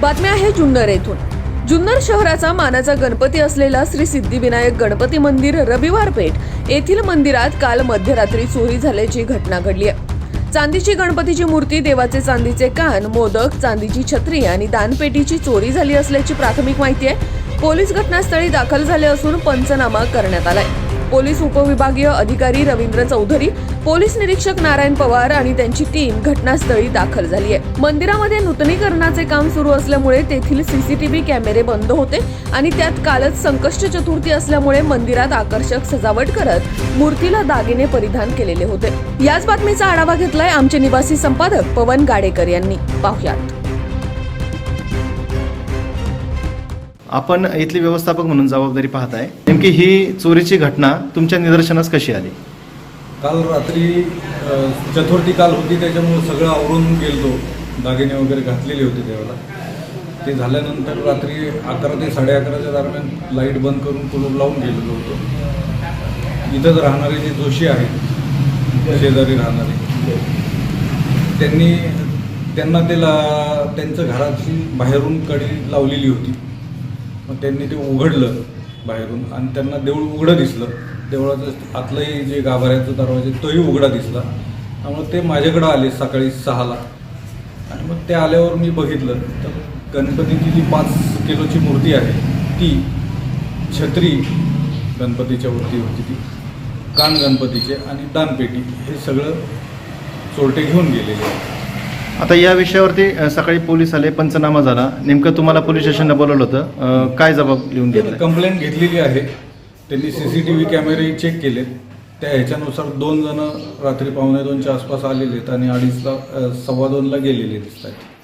बातमी आहे जुन्नर येथून. जुन्नर शहराचा मानाचा गणपती असलेला श्री सिद्धिविनायक गणपती मंदिर रविवार पेठ येथील मंदिरात काल मध्यरात्री चोरी झाल्याची घटना घडली आहे. चांदीची गणपतीची मूर्ती देवाचे चांदीचे कान मोदक चांदीची छत्री आणि दानपेटीची चोरी झाली असल्याची प्राथमिक माहिती आहे. पोलीस घटनास्थळी दाखल झाले असून पंचनामा करण्यात आलाय. पोलीस उपविभागीय अधिकारी रवींद्र चौधरी पोलीस निरीक्षक नारायण पवार आणि त्यांची टीम घटनास्थळी दाखल झाली आहे. मंदिरामध्ये नूतनीकरणाचे काम सुरू असल्यामुळे तेथील सीसीटीव्ही कॅमेरे बंद होते आणि त्यात कालच संकष्ट चतुर्थी असल्यामुळे मंदिरात आकर्षक सजावट करत मूर्तीला दागिने परिधान केलेले होते. याच बातमीचा आढावा घेतलाय आमचे निवासी संपादक पवन गाडेकर यांनी. पाहुयात. आपण इथली व्यवस्थापक म्हणून जबाबदारी पाहताय. नेमकी ही चोरीची घटना तुमच्या निदर्शनास कशी आली? काल रात्री अ, चतुर्थी काल होती त्याच्यामुळे सगळं आवरून गेलतो. दागिने वगैरे घातलेले होते त्यावेळेला. ते झाल्यानंतर रात्री अकरा ते साडे अकराच्या दरम्यान लाइट बंद करून कुलूप लावून गेलेलो होतो. इथंच राहणारे जे जोशी आहेत शेजारी राहणारे त्यांनी त्यांना ते ला त्यांचं घराची बाहेरून कडी लावलेली होती. मग त्यांनी ते उघडलं बाहेरून आणि त्यांना देऊळ उघडं दिसलं. देवळाचं आतलंही जे गाभाऱ्याचा दरवाजा आहे, तोही उघडा दिसला. त्यामुळे ते माझ्याकडं आले सकाळी सहाला. आणि मग ते आल्यावर मी बघितलं तर गणपतीची जी पाच किलोची मूर्ती आहे ती छत्री गणपतीच्या वरती होती ती. कान गणपतीचे आणि दानपेटी हे सगळं चोरटे घेऊन गेलेले. आहे आता या विषयावरती सकाळी पोलीस आले पंचनामा झाला. नेमकं तुम्हाला पोलीस स्टेशनला बोलवलं होतं. काय जबाब लिहून घेतला कंप्लेंट घेतलेली आहे. त्यांनी सी सी टी व्ही कॅमेरे चेक केलेत. त्या ह्याच्यानुसार दोन जण रात्री पावणे दोनच्या आसपास आलेले आहेत आणि अडीचला सव्वा दोनला गेलेले दिसत आहेत